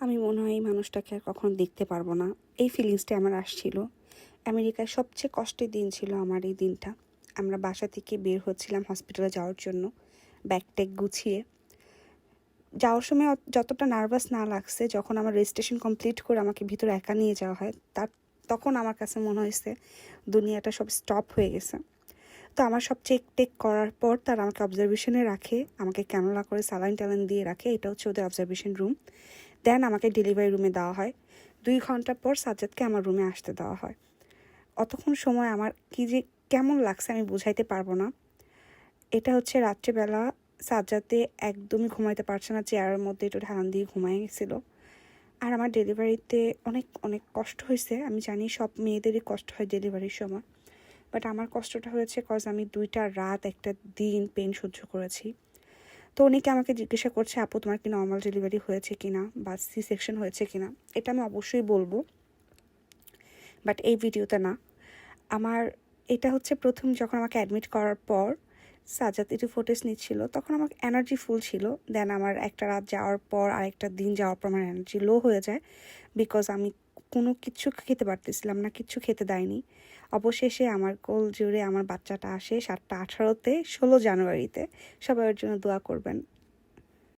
আমি মনে হয় এই মানুষটাকে আর কখনো দেখতে পারব না। এই ফিলিংসটা আমার আসছিল। আমেরিকায় সবচেয়ে কষ্টের দিন ছিল আমার এই দিনটা। আমরা বাসা থেকে বের হচ্ছিলাম হসপিটালে যাওয়ার জন্য। ব্যাগ ট্যাগ গুছিয়ে। যাওয়ার সময় যতটা নার্ভাস না লাগছে, যখন আমার রেজিস্ট্রেশন কমপ্লিট করে আমাকে ভিতরে একা নিয়ে যাওয়া হয়, তার তখন আমার কাছে মনে হয়েছে, দুনিয়াটা সব স্টপ হয়ে গেছে। তো আমার সব চেক টেক করার পর তারা আমাকে অবজারভেশনে রাখে, আমাকে ক্যানোলা করে স্যালাইন টালাইন দিয়ে রাখে। এটা হচ্ছে ওদের অবজারভেশন রুম দেন আমাকে ডেলিভারি রুমে দেওয়া হয়। দুই ঘণ্টা পর সাজ্জাদকে আমার রুমে আসতে দেওয়া হয়। অতক্ষণ সময় আমার কি যে কেমন লাগছে আমি বুঝাইতে পারব না। এটা হচ্ছে রাত্রেবেলা সাজ্জাদে একদমই ঘুমাইতে পারছে না চেয়ারের মধ্যে একটু ঢালান দিয়ে ঘুমাই গেছিল। আর আমার ডেলিভারিতে অনেক অনেক কষ্ট হয়েছে। আমি জানি সব মেয়েদেরই কষ্ট হয় ডেলিভারির সময়। বাট আমার কষ্টটা হয়েছে কজ আমি দুইটা রাত একটা দিন পেন সহ্য করেছি। তো অনেকে আমাকে জিজ্ঞাসা করছে, আপু, তোমার কি নর্মাল ডেলিভারি হয়েছে কিনা বা সি সেকশন হয়েছে কিনা? এটা আমি অবশ্যই বলব বাট এই ভিডিওতে না। আমার, এটা হচ্ছে প্রথম যখন আমাকে অ্যাডমিট করার পর সাজাত একটু ফোটেজ নিচ্ছিল। তখন আমার এনার্জি ফুল ছিল। দেন আমার একটা রাত যাওয়ার পর আরেকটা দিন যাওয়ার পর আমার এনার্জি লো হয়ে যায় বিকজ আমি কোনো কিছু খেতে পারতেছিলাম না, কিছু খেতে দেয়নি। অবশেষে আমার কোল জুড়ে আমার বাচ্চাটা আসে সাতটা আঠারোতে, ষোলো জানুয়ারিতে। সবাই ওর জন্য দোয়া করবেন।